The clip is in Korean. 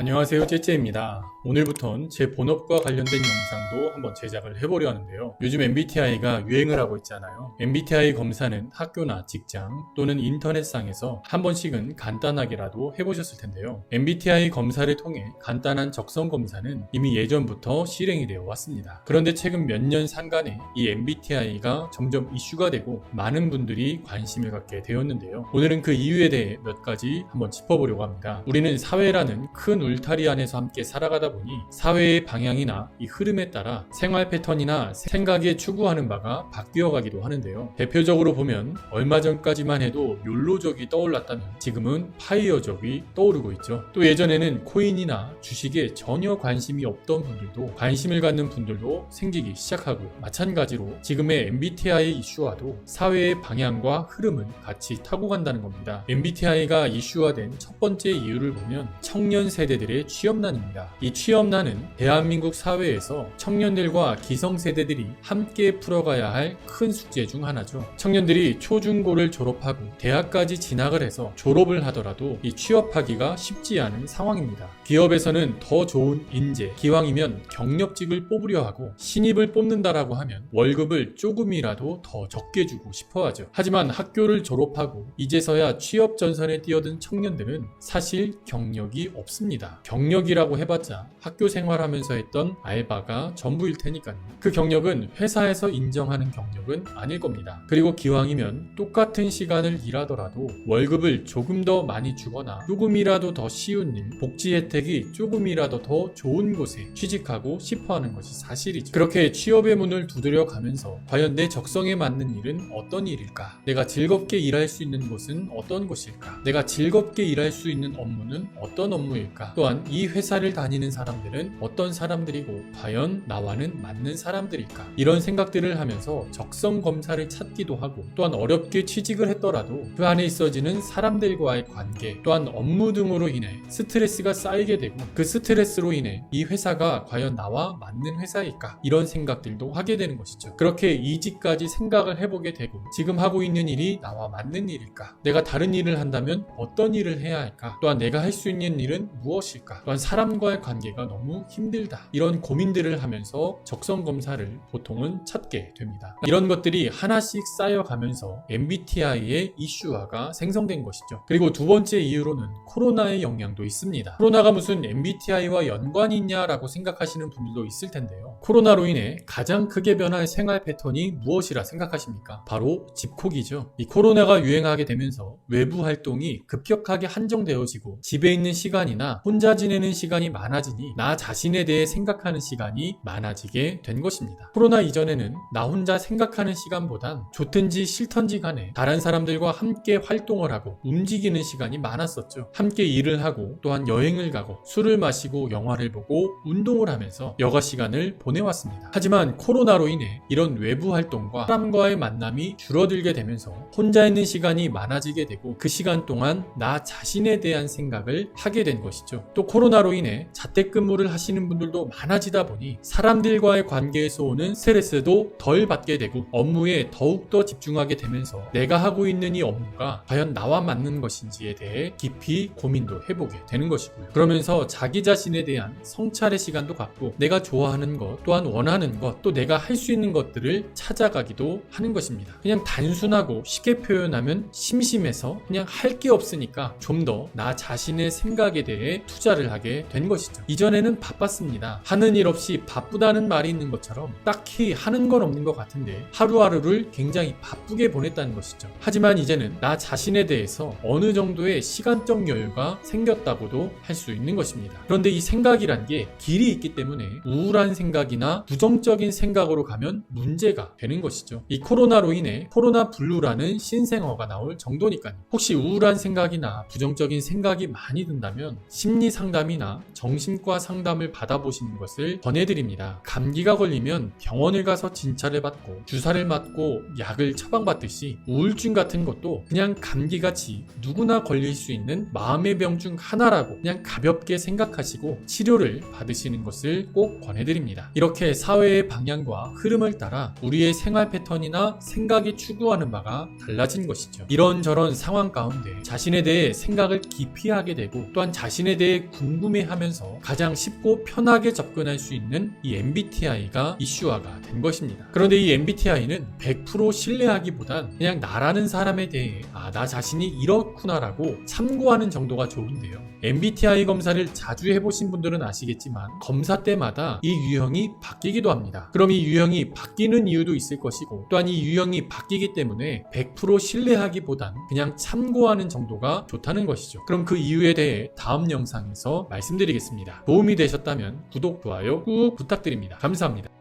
안녕하세요 째째입니다. 오늘부턴 제 본업과 관련된 영상도 한번 제작을 해보려 하는데요. 요즘 MBTI가 유행을 하고 있잖아요. MBTI 검사는 학교나 직장 또는 인터넷상에서 한 번씩은 간단하게라도 해보셨을 텐데요. MBTI 검사를 통해 간단한 적성 검사는 이미 예전부터 실행이 되어 왔습니다. 그런데 최근 몇 년 상간에 이 MBTI가 점점 이슈가 되고 많은 분들이 관심을 갖게 되었는데요. 오늘은 그 이유에 대해 몇 가지 한번 짚어보려고 합니다. 우리는 사회라는 큰 울타리 안에서 함께 살아가다 보니 사회의 방향이나 이 흐름에 따라 생활 패턴이나 생각에 추구하는 바가 바뀌어 가기도 하는데요. 대표적으로 보면 얼마 전까지만 해도 욜로족이 떠올랐다면 지금은 파이어족이 떠오르고 있죠. 또 예전에는 코인이나 주식에 전혀 관심이 없던 분들도 관심을 갖는 분들도 생기기 시작하고요. 마찬가지로 지금의 MBTI 이슈와도 사회의 방향과 흐름은 같이 타고 간다는 겁니다. MBTI가 이슈화된 첫 번째 이유를 보면 청년 세대 들의 취업난입니다. 이 취업난은 대한민국 사회에서 청년들과 기성세대들이 함께 풀어가야 할 큰 숙제 중 하나죠. 청년들이 초중고를 졸업하고 대학까지 진학을 해서 졸업을 하더라도 이 취업하기가 쉽지 않은 상황입니다. 기업에서는 더 좋은 인재, 기왕이면 경력직을 뽑으려 하고 신입을 뽑는다라고 하면 월급을 조금이라도 더 적게 주고 싶어 하죠. 하지만 학교를 졸업하고 이제서야 취업 전선에 뛰어든 청년들은 사실 경력이 없습니다. 경력이라고 해봤자 학교 생활하면서 했던 알바가 전부일 테니까요. 그 경력은 회사에서 인정하는 경력은 아닐 겁니다. 그리고 기왕이면 똑같은 시간을 일하더라도 월급을 조금 더 많이 주거나 조금이라도 더 쉬운 일, 복지 혜택이 조금이라도 더 좋은 곳에 취직하고 싶어 하는 것이 사실이죠. 그렇게 취업의 문을 두드려 가면서 과연 내 적성에 맞는 일은 어떤 일일까? 내가 즐겁게 일할 수 있는 곳은 어떤 곳일까? 내가 즐겁게 일할 수 있는 업무는 어떤 업무일까? 또한 이 회사를 다니는 사람들은 어떤 사람들이고 과연 나와는 맞는 사람들일까? 이런 생각들을 하면서 적성 검사를 찾기도 하고 또한 어렵게 취직을 했더라도 그 안에 있어지는 사람들과의 관계 또한 업무 등으로 인해 스트레스가 쌓이게 되고 그 스트레스로 인해 이 회사가 과연 나와 맞는 회사일까? 이런 생각들도 하게 되는 것이죠. 그렇게 이직까지 생각을 해보게 되고 지금 하고 있는 일이 나와 맞는 일일까? 내가 다른 일을 한다면 어떤 일을 해야 할까? 또한 내가 할 수 있는 일은 무엇 일까? 또한 사람과의 관계가 너무 힘들다. 이런 고민들을 하면서 적성 검사를 보통은 찾게 됩니다. 이런 것들이 하나씩 쌓여가면서 MBTI의 이슈화가 생성된 것이죠. 그리고 두 번째 이유로는 코로나의 영향도 있습니다. 코로나가 무슨 MBTI와 연관이 있냐라고 생각하시는 분들도 있을 텐데요. 코로나로 인해 가장 크게 변한 생활 패턴이 무엇이라 생각하십니까? 바로 집콕이죠. 이 코로나가 유행하게 되면서 외부 활동이 급격하게 한정되어지고 집에 있는 시간이나 혼자 지내는 시간이 많아지니 나 자신에 대해 생각하는 시간이 많아지게 된 것입니다. 코로나 이전에는 나 혼자 생각하는 시간보단 좋든지 싫던지 간에 다른 사람들과 함께 활동을 하고 움직이는 시간이 많았었죠. 함께 일을 하고 또한 여행을 가고 술을 마시고 영화를 보고 운동을 하면서 여가 시간을 보내 왔습니다. 하지만 코로나로 인해 이런 외부 활동과 사람과의 만남이 줄어들게 되면서 혼자 있는 시간이 많아지게 되고 그 시간 동안 나 자신에 대한 생각을 하게 된 것이죠. 또 코로나로 인해 자택근무를 하시는 분들도 많아지다 보니 사람들과의 관계에서 오는 스트레스도 덜 받게 되고 업무에 더욱더 집중하게 되면서 내가 하고 있는 이 업무가 과연 나와 맞는 것인지에 대해 깊이 고민도 해보게 되는 것이고요. 그러면서 자기 자신에 대한 성찰의 시간도 갖고 내가 좋아하는 것 또한 원하는 것 또 내가 할 수 있는 것들을 찾아가기도 하는 것입니다. 그냥 단순하고 쉽게 표현하면 심심해서 그냥 할 게 없으니까 좀 더 나 자신의 생각에 대해 투자를 하게 된 것이죠. 이전에는 바빴습니다. 하는 일 없이 바쁘다는 말이 있는 것처럼 딱히 하는 건 없는 것 같은데 하루하루를 굉장히 바쁘게 보냈다는 것이죠. 하지만 이제는 나 자신에 대해서 어느 정도의 시간적 여유가 생겼다고도 할 수 있는 것입니다. 그런데 이 생각이란 게 길이 있기 때문에 우울한 생각이 나 부정적인 생각으로 가면 문제가 되는 것이죠. 이 코로나로 인해 코로나 블루라는 신생어가 나올 정도니까요. 혹시 우울한 생각이나 부정적인 생각이 많이 든다면 심리 상담이나 정신과 상담을 받아보시는 것을 권해드립니다. 감기가 걸리면 병원을 가서 진찰을 받고 주사를 맞고 약을 처방받듯이 우울증 같은 것도 그냥 감기같이 누구나 걸릴 수 있는 마음의 병 중 하나라고 그냥 가볍게 생각하시고 치료를 받으시는 것을 꼭 권해드립니다. 이렇게 사회의 방향과 흐름을 따라 우리의 생활 패턴이나 생각이 추구하는 바가 달라진 것이죠. 이런저런 상황 가운데 자신에 대해 생각을 깊이 하게 되고 또한 자신에 대해 궁금해 하면서 가장 쉽고 편하게 접근할 수 있는 이 MBTI가 이슈화가 된 것입니다. 그런데 이 MBTI는 100% 신뢰하기보단 그냥 나라는 사람에 대해 아, 나 자신이 이렇구나라고 참고하는 정도가 좋은데요. MBTI 검사를 자주 해보신 분들은 아시겠지만 검사 때마다 이 바뀌기도 합니다. 그럼 이 유형이 바뀌는 이유도 있을 것이고 또한 이 유형이 바뀌기 때문에 100% 신뢰하기보단 그냥 참고하는 정도가 좋다는 것이죠. 그럼 그 이유에 대해 다음 영상에서 말씀드리겠습니다. 도움이 되셨다면 구독, 좋아요 꾹 부탁드립니다. 감사합니다.